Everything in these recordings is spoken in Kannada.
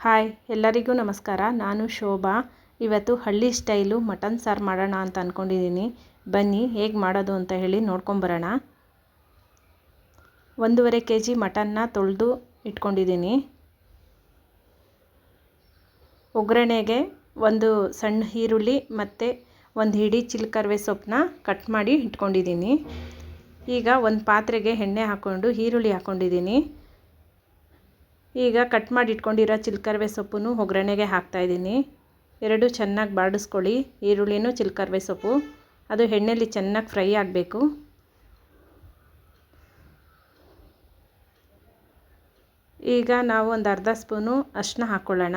ಹಾಯ್, ಎಲ್ಲರಿಗೂ ನಮಸ್ಕಾರ. ನಾನು ಶೋಭಾ. ಇವತ್ತು ಹಳ್ಳಿ ಸ್ಟೈಲು ಮಟನ್ ಸಾರು ಮಾಡೋಣ ಅಂತ ಅಂದ್ಕೊಂಡಿದ್ದೀನಿ ಬನ್ನಿ, ಹೇಗೆ ಮಾಡೋದು ಅಂತ ಹೇಳಿ ನೋಡ್ಕೊಂಬರೋಣ ಒಂದೂವರೆ ಕೆ ಜಿ ಮಟನ್ನ ತೊಳೆದು ಇಟ್ಕೊಂಡಿದ್ದೀನಿ. ಒಗ್ಗರಣೆಗೆ ಒಂದು ಸಣ್ಣ ಈರುಳ್ಳಿ ಮತ್ತು ಒಂದು ಹಿಡಿ ಚಿಲ್ಕರ್ವೆ ಸೊಪ್ಪನ್ನ ಕಟ್ ಮಾಡಿ ಇಟ್ಕೊಂಡಿದ್ದೀನಿ. ಈಗ ಒಂದು ಪಾತ್ರೆಗೆ ಎಣ್ಣೆ ಹಾಕ್ಕೊಂಡು ಈರುಳ್ಳಿ ಹಾಕ್ಕೊಂಡಿದ್ದೀನಿ ಈಗ ಕಟ್ ಮಾಡಿ ಇಟ್ಕೊಂಡಿರೋ ಚಿಲ್ಕರ್ವೆ ಸೊಪ್ಪು ಒಗ್ಗರಣೆಗೆ ಹಾಕ್ತಾಯಿದ್ದೀನಿ ಎರಡು ಚೆನ್ನಾಗಿ ಬಾಡಿಸ್ಕೊಳ್ಳಿ. ಈರುಳ್ಳಿನೂ ಚಿಲ್ಕರ್ವೆ ಸೊಪ್ಪು. ಅದು ಎಣ್ಣೆಯಲ್ಲಿ ಚೆನ್ನಾಗಿ ಫ್ರೈ ಆಗಬೇಕು. ಈಗ ನಾವು ಒಂದು ಅರ್ಧ ಸ್ಪೂನು ಅರ್ಶಿನ ಹಾಕ್ಕೊಳ್ಳೋಣ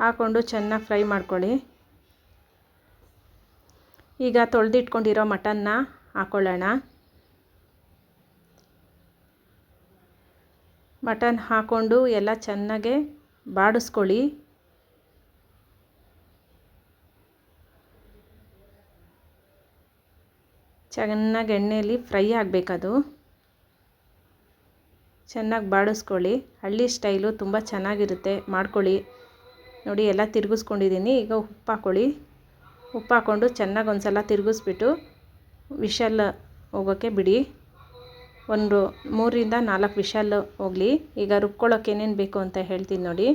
ಹಾಕ್ಕೊಂಡು ಚೆನ್ನಾಗಿ ಫ್ರೈ ಮಾಡ್ಕೊಳ್ಳಿ. ಈಗ ತೊಳೆದಿಟ್ಕೊಂಡಿರೋ ಮಟನ್ನ ಹಾಕ್ಕೊಳ್ಳೋಣ ಮಟನ್ ಹಾಕ್ಕೊಂಡು ಎಲ್ಲ ಚೆನ್ನಾಗೆ ಬಾಡಿಸ್ಕೊಳ್ಳಿ. ಚೆನ್ನಾಗಿ ಎಣ್ಣೆಯಲ್ಲಿ ಫ್ರೈ ಆಗಬೇಕದು. ಚೆನ್ನಾಗಿ ಬಾಡಿಸ್ಕೊಳ್ಳಿ. ಹಳ್ಳಿ ಸ್ಟೈಲು ತುಂಬ ಚೆನ್ನಾಗಿರುತ್ತೆ. ಮಾಡ್ಕೊಳ್ಳಿ. ನೋಡಿ, ಎಲ್ಲ ತಿರುಗಿಸ್ಕೊಂಡಿದ್ದೀನಿ. ಈಗ ಉಪ್ಪು ಹಾಕ್ಕೊಳ್ಳಿ ಉಪ್ಪು ಹಾಕ್ಕೊಂಡು ಚೆನ್ನಾಗಿ ಒಂದು ಸಲ ತಿರುಗಿಸ್ಬಿಟ್ಟು ವಿಶಲ್ ಹೋಗೋಕ್ಕೆ ಬಿಡಿ. ಒಂದು ಮೂರರಿಂದ ನಾಲ್ಕು ವಿಷಲ್ ಹೋಗಲಿ. ಈಗ ರುಬ್ಕೊಳ್ಳೋಕೆ ಏನೇನು ಬೇಕು ಅಂತ ಹೇಳ್ತೀನಿ ನೋಡಿ.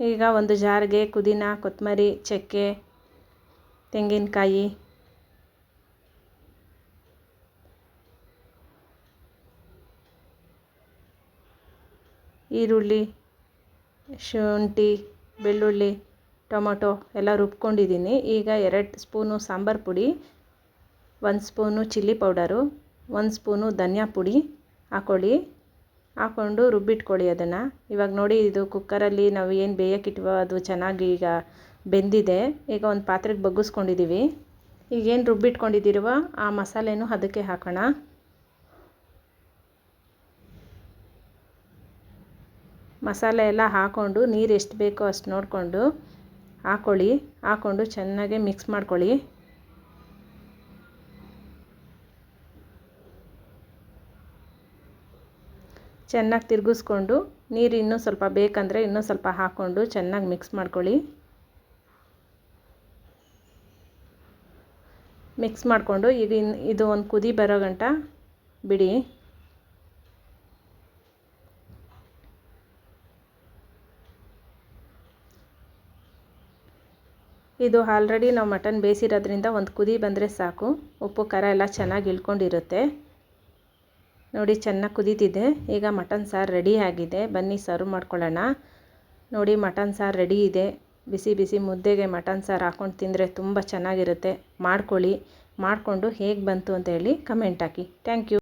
ಈಗ ಒಂದು ಜಾರಿಗೆ ಪುದೀನ ಕೊತ್ತಂಬರಿ ಚಕ್ಕೆ, ತೆಂಗಿನಕಾಯಿ. ಈರುಳ್ಳಿ, ಶುಂಠಿ, ಬೆಳ್ಳುಳ್ಳಿ, ಟೊಮೊಟೊ ಎಲ್ಲ ರುಬ್ಕೊಂಡಿದ್ದೀನಿ. ಈಗ ಎರಡು ಸ್ಪೂನು ಸಾಂಬಾರು ಪುಡಿ, ಒಂದು ಸ್ಪೂನು ಚಿಲ್ಲಿ ಪೌಡರು. ಒಂದು ಸ್ಪೂನು ಧನಿಯಾ ಪುಡಿ ಹಾಕ್ಕೊಳ್ಳಿ ಹಾಕ್ಕೊಂಡು ರುಬ್ಬಿಟ್ಕೊಳ್ಳಿ ಅದನ್ನು. ಇವಾಗ ನೋಡಿ ಇದು ಕುಕ್ಕರಲ್ಲಿ ನಾವು ಏನು ಬೇಯೋಕ್ಕಿಟ್ವೋ ಅದು ಚೆನ್ನಾಗಿ ಈಗ ಬೆಂದಿದೆ. ಈಗ ಒಂದು ಪಾತ್ರೆಗೆ ಬಗ್ಗಿಸ್ಕೊಂಡಿದ್ದೀವಿ. ಈಗೇನು ರುಬ್ಬಿಟ್ಕೊಂಡಿದ್ದೀರುವ ಆ ಮಸಾಲೆನೂ ಅದಕ್ಕೆ ಹಾಕೋಣ. ಮಸಾಲೆ ಎಲ್ಲ ಹಾಕ್ಕೊಂಡು ನೀರು ಎಷ್ಟು ಬೇಕೋ ಅಷ್ಟು ನೋಡಿಕೊಂಡು ಹಾಕ್ಕೊಳ್ಳಿ ಹಾಕ್ಕೊಂಡು ಚೆನ್ನಾಗಿ ಮಿಕ್ಸ್ ಮಾಡ್ಕೊಳ್ಳಿ. ಚೆನ್ನಾಗಿ ತಿರುಗಿಸ್ಕೊಂಡು ನೀರು ಇನ್ನೂ ಸ್ವಲ್ಪ ಬೇಕಂದರೆ ಇನ್ನೂ ಸ್ವಲ್ಪ ಹಾಕ್ಕೊಂಡು ಚೆನ್ನಾಗಿ ಮಿಕ್ಸ್ ಮಾಡ್ಕೊಳ್ಳಿ. ಮಿಕ್ಸ್ ಮಾಡಿಕೊಂಡು ಈಗ ಇದು ಒಂದು ಕುದಿ ಬರೋ ಗಂಟ ಬಿಡಿ. ಇದು ಆಲ್ರೆಡಿ ನಾವು ಮಟನ್ ಬೇಯಿಸಿರೋದ್ರಿಂದ ಒಂದು ಕುದಿ ಬಂದರೆ ಸಾಕು. ಉಪ್ಪು ಖಾರ ಎಲ್ಲ ಚೆನ್ನಾಗಿ ಇಳ್ಕೊಂಡಿರುತ್ತೆ. ನೋಡಿ, ಚೆನ್ನಾಗಿ ಕುದೀತಿದೆ. ಈಗ ಮಟನ್ ಸಾರು ರೆಡಿ ಆಗಿದೆ. ಬನ್ನಿ, ಸರ್ವ್ ಮಾಡ್ಕೊಳ್ಳೋಣ. ನೋಡಿ, ಮಟನ್ ಸಾರು ರೆಡಿ ಇದೆ. ಬಿಸಿ ಬಿಸಿ ಮುದ್ದೆಗೆ ಮಟನ್ ಸಾರು ಹಾಕ್ಕೊಂಡು ತಿಂದರೆ ತುಂಬ ಚೆನ್ನಾಗಿರುತ್ತೆ. ಮಾಡ್ಕೊಳ್ಳಿ. ಮಾಡಿಕೊಂಡು ಹೇಗೆ ಬಂತು ಅಂತ ಹೇಳಿ ಕಮೆಂಟ್ ಹಾಕಿ. Thank you.